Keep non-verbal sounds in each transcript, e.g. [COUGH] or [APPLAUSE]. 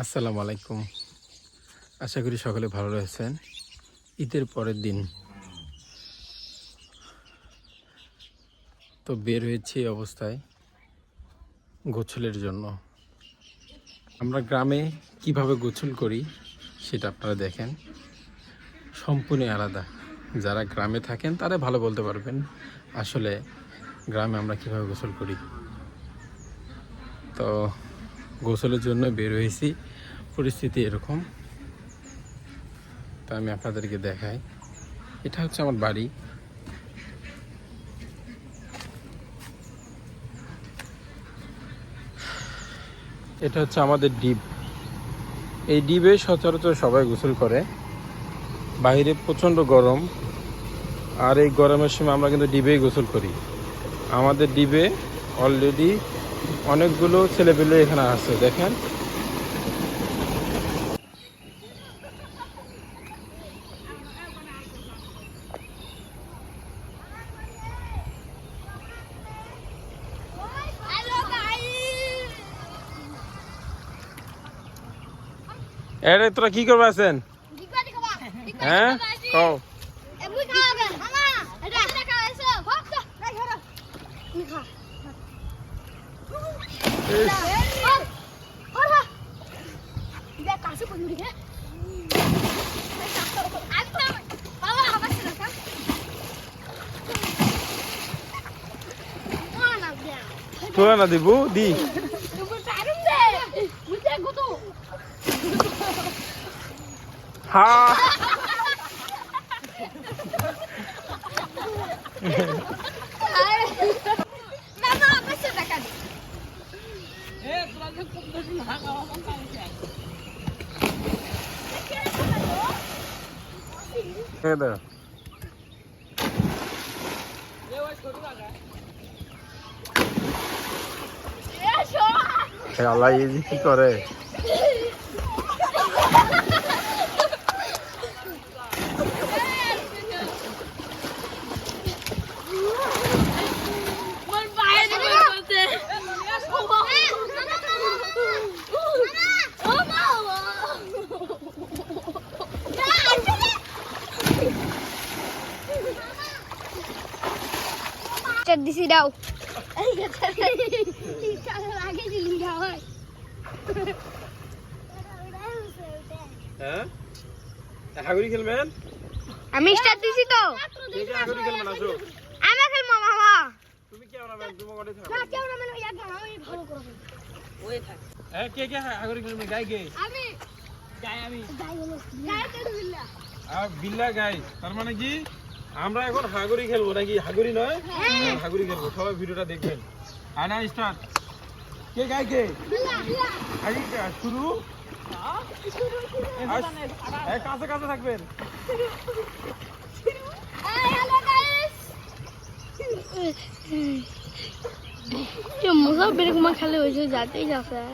আসসালামু আলাইকুম। আশা করি সকলে ভালো রয়েছেন। ঈদের পরের দিন। তো বের হয়েছি এই অবস্থায় গোছলের জন্য। আমরা গ্রামে কীভাবে গোছল করি সেটা আপনারা দেখেন। সম্পূর্ণ আলাদা। যারা গ্রামে থাকেন, তারা ভালো বলতে পারবেন আসলে গ্রামে আমরা কীভাবে গোসল করি। তো গোসলের জন্য বের হয়েছি। পরিস্থিতি এরকম। তা আমি আপনাদেরকে দেখাই। এটা হচ্ছে আমার বাড়ি। এটা হচ্ছে আমাদের ডিপ এই ডিপে সচরাচর সবাই গোসল করে। বাইরে প্রচণ্ড গরম। আর এই গরমের সময় আমরা কিন্তু ডিবেই গোসল করি। আমাদের ডিবে অলরেডি অনেকগুলো ছেলেপেলে এখানে আছে, দেখেন। এরে তোরা কি করবে আছেন? হ্যাঁ? কও। তোরা না দিব দি। হা এ দে এ আল্লাহ এই কি করে? দিছি দাও। আগে দিলি হয়। হ্যাঁ? খেলবেন আমি দিছি তো। খেলবেন আসো। আমি খেলব মামা তুমি কি আমরা তুমি কোটে থাকো? না কেউ না মানে এক গান আমি ভালো করব হ্যাঁ কে কে হাগুরি খেলবেন গাই গে আমি। গাই আমি। গাই হলো গাই তো দিলা আর বিল্লা গাই। তার মানে কি? আমরা এখন হাগুরি খেলবো নাকি হাগুরি নয় হ্যাঁ, হাগুরি খেলবো সবাই ভিডিওটা দেখবেন আনা স্টার্ট কে গাই কে দিলা দিলা আগে শুরু আস- এই কাছে কাছে থাকবেন হাই হ্যালো গাইস ये मुझे मेरे को मैं खाली वैसे जाते ही जाता है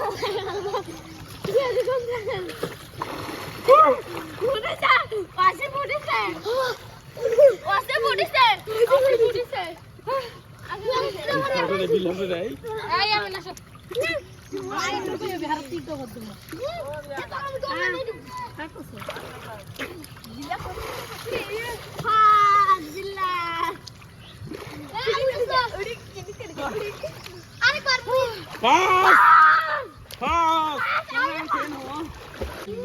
[LAUGHS] ফুটেছে পাশে ফুটেছে পাশে ফুটেছে পাশে ফুটেছে বিল হবে নাই এই আমি না সব আরে তো বিহার ঠিক তো করতে না আমি তো না নেই কাটছে জিলা হ্যাঁ জিলা এই তো ওরে কি আরেকবার পাঁচ পাঁচ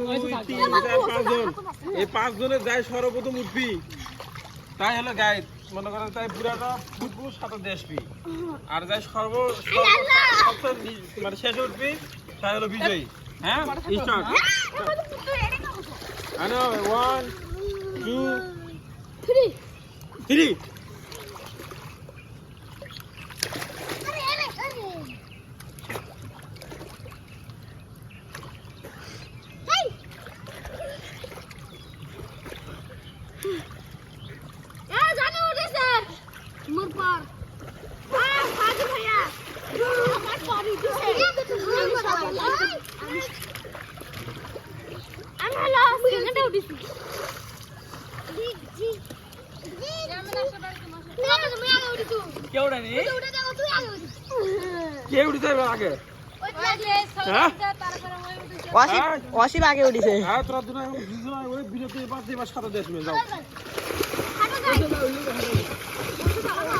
দুই তিন চার পাঁচজন এই পাঁচজনে যাই সর্বপ্রথম উঠবি। তাই হলো গাইড মনে করেন তাই পুরাটা ফুটবল সাঁতার দিয়ে আসবি। আর যাই সর্ব মানে শেষে উঠবি তাই হলো বিজয়ী। হ্যাঁ? স্টার্ট আনো ওয়ান টু থ্রি থ্রি আরে আরে আরে হেই এ জানো উঠেছে মোর পর আ সাজু ভাইয়া আমার পর উঠেছে আমি হলো সেকেন্ডে উঠেছি। আগে উঠেছো হ্যাঁ? ওই উঠেছে। হ্যাঁ তোরা দুজন ওই বিরতি সাঁতার দিয়ে আসবে যাও।